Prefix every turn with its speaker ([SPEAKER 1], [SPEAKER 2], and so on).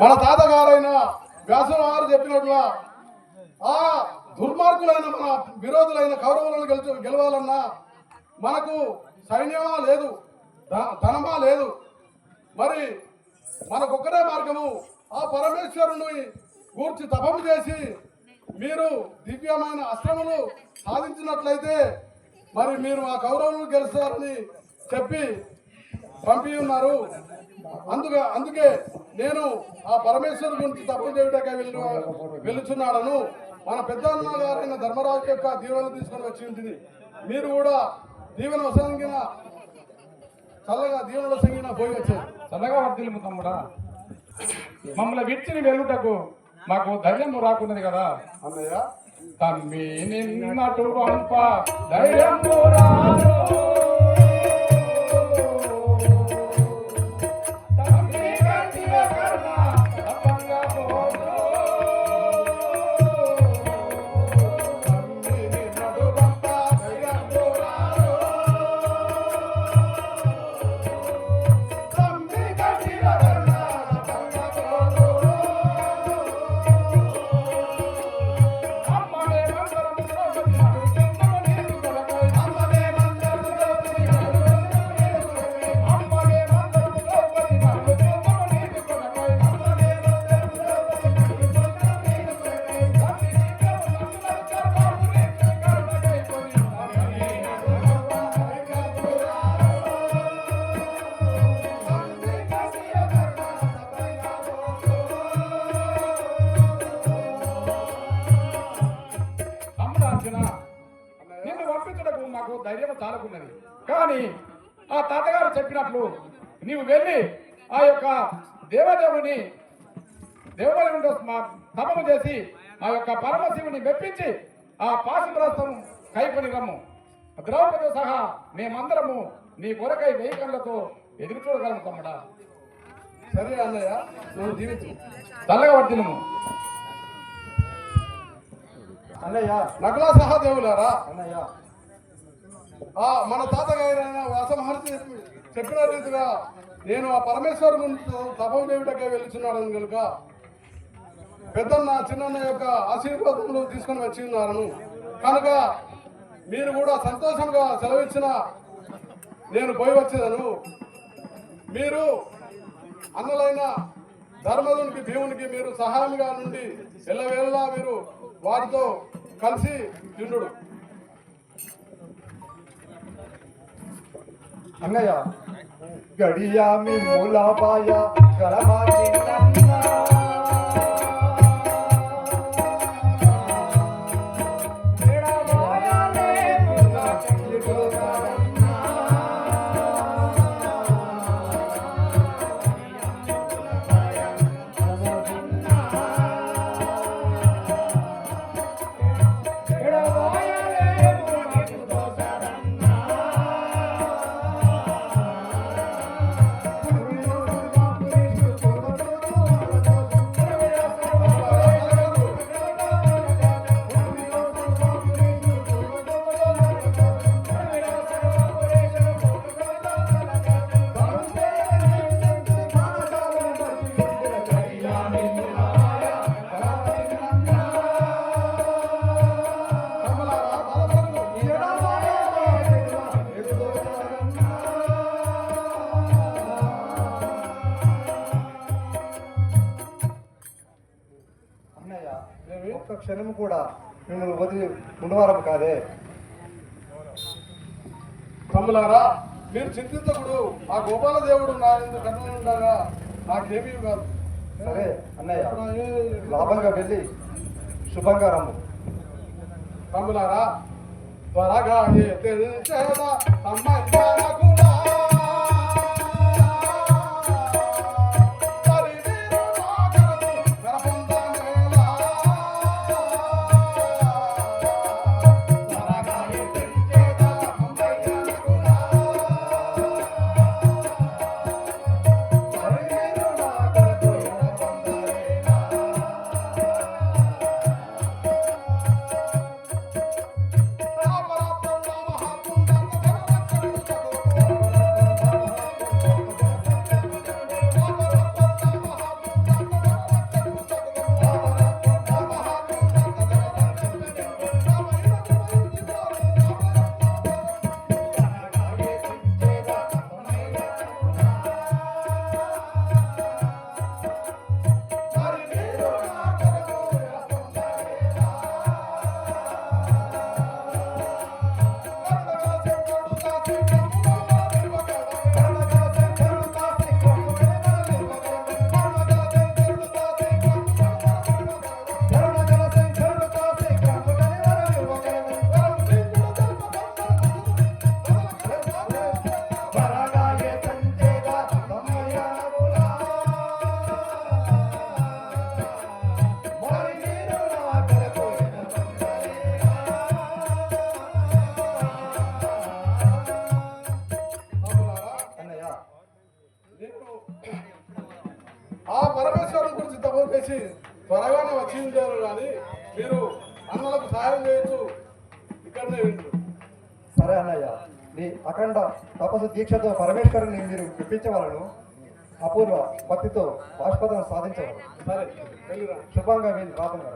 [SPEAKER 1] మన తాతగారైన వ్యాసుల వారు ఆ దుర్మార్గులైన మన విరోధులైన కౌరవులను గెలుచు గెలవాలన్నా మనకు సైన్యమా లేదు ధనమా లేదు. మరి మనకొక్కటే మార్గము ఆ పరమేశ్వరుని గూర్చి తపము చేసి మీరు దివ్యమైన అస్త్రములు సాధించినట్లయితే మరి మీరు ఆ కౌరవులను గెలుస్తారని చెప్పి పంపి ఉన్నారు అందుకే అందుకే నేను ఆ పరమేశ్వరు గురించి తప్పు చేయుటకై వెళ్ళు వెళుచున్నాడను మన పెద్దన్న గారైన ధర్మరాజు యొక్క దీవెన తీసుకొని వచ్చి ఉంటుంది. మీరు కూడా దీవెన వసంగిన చల్లగా దీవెనలో సంగిన పోయి వచ్చారు
[SPEAKER 2] చల్లగా తమ్ముడా మమ్మల్ని విడిచిని వెళ్ళుటకు మాకు ధైర్యం రాకున్నది కదా.
[SPEAKER 1] అన్నయ్య.
[SPEAKER 2] తమ్మి నిన్నటు పంప. ధైర్యం రాదు. చాలకున్నది కానీ ఆ తాతగారు చెప్పినట్లు నీవు వెళ్ళి ఆ యొక్క దేవదేవుని దేవదేవునితో మా తపము చేసి ఆ యొక్క పరమశివుని మెప్పించి ఆ పాశుప్రస్థం కైపని రమ్ము. ద్రౌపది సహా మేమందరము నీ కొరకై వెయ్యి ఎదురు చూడగలము తమ్ముడా.
[SPEAKER 1] సరే అన్నయ్య నువ్వు జీవించు.
[SPEAKER 2] చల్లగా వర్తినము
[SPEAKER 3] అన్నయ్య
[SPEAKER 1] నకుల సహదేవులారా
[SPEAKER 3] అన్నయ్య.
[SPEAKER 1] మన తాత వ్యాసమహర్షి చెప్పి- చెప్పిన రీతిగా నేను ఆ పరమేశ్వరు గురించి తపం చేయుటకే వెళ్తున్నాడని కనుక పెద్దన్న చిన్నన్న యొక్క ఆశీర్వాదములు తీసుకొని వచ్చి ఉన్నారను కనుక మీరు కూడా సంతోషంగా సెలవిచ్చిన నేను పోయి వచ్చేదను. మీరు అన్నలైన ధర్మదునికి దేవునికి మీరు సహాయంగా నుండి ఎల్లవేళలా మీరు వారితో కలిసి తిండు
[SPEAKER 3] अंगा जा गड़िया में मोला पाया। करमा चिंता ఒక్క క్షణం కూడా మిమ్మల్ని వదిలి ఉండవారం కాదే.
[SPEAKER 1] తమ్ములారా మీరు చింతించకుడు ఆ గోపాల దేవుడు నా ఎందుకు కన్నులు ఉండగా నాకేమీ కాదు.
[SPEAKER 3] సరే అన్నయ్య లాభంగా వెళ్ళి శుభంగా రమ్ము.
[SPEAKER 1] తమ్ములారా త్వరగా ఏ తెలిసేదా. ఆ పరమేశ్వరుని గురించి తప్పు చేసి త్వరగానే వచ్చి ఉంటారు కానీ మీరు అన్నలకు సహాయం చేయొచ్చు ఇక్కడనే
[SPEAKER 3] సరే అన్నయ్య నీ అఖండ తపస్సు దీక్షతో పరమేశ్వరుని మీరు మెప్పించవలను. అపూర్వ భక్తితో బాష్పదం సాధించవలను.
[SPEAKER 1] సరే
[SPEAKER 3] శుభంగా వీళ్ళు రాకుండా